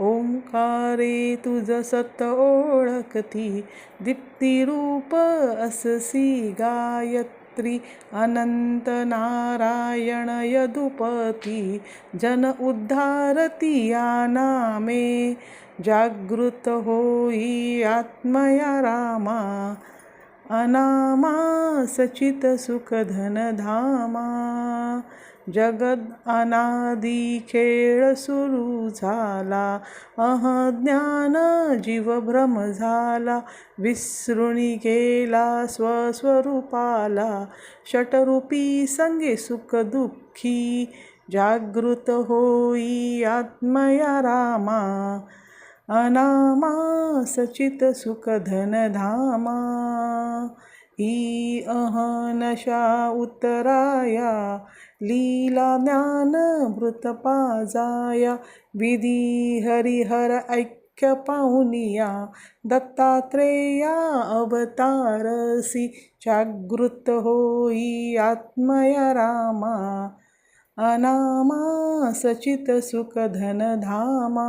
ओंकारे तुझ सत ओळखती दीप्तिरूप अससी गायत्री अनंत नारायण यदुपती जन उद्धारती या नामे जागृत होई आत्मया रामा अनामा सचित सुख धन धामा। जगद अनादी खेळ सुरू झाला। अह ज्ञान जीव भ्रम झाला। विसृणी गेला स्वस्वरूपाला। षटरूपी संगे सुख दुःखी। जागृत होई आत्मया रामा। अनामा सचित सुख धन धामा ही अहनशा उत्तराया लीला ज्ञान मृत पाजाया विधी हरिहर ऐक्य पाहुनिया दत्तात्रेया अवतारसी जागृत होई आत्मया रामा। अनामा सचित सुख धन धामा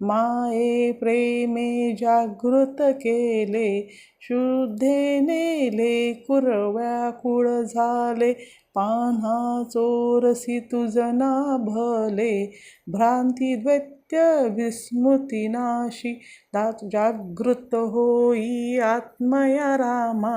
माये प्रेमे जागृत केले शुद्धे नेले कुरव्याकुळ झाले पान्हा चोरसी तुझना भले भ्रांती द्वैत्य विस्मृतीनाशी दा जागृत होई आत्मया रामा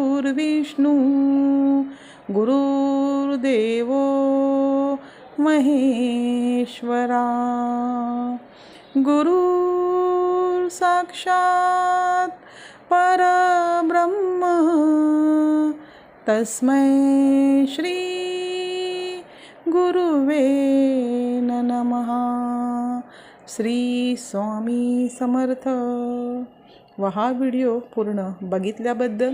गुरुर्विष्णू गुरुर्देव महेश्वरा। गुरु साक्षात परब्रह्म तस्मै श्री गुरुवे नमः। श्री स्वामी समर्थ। व हा व्हिडिओ पूर्ण बघितल्याबद्दल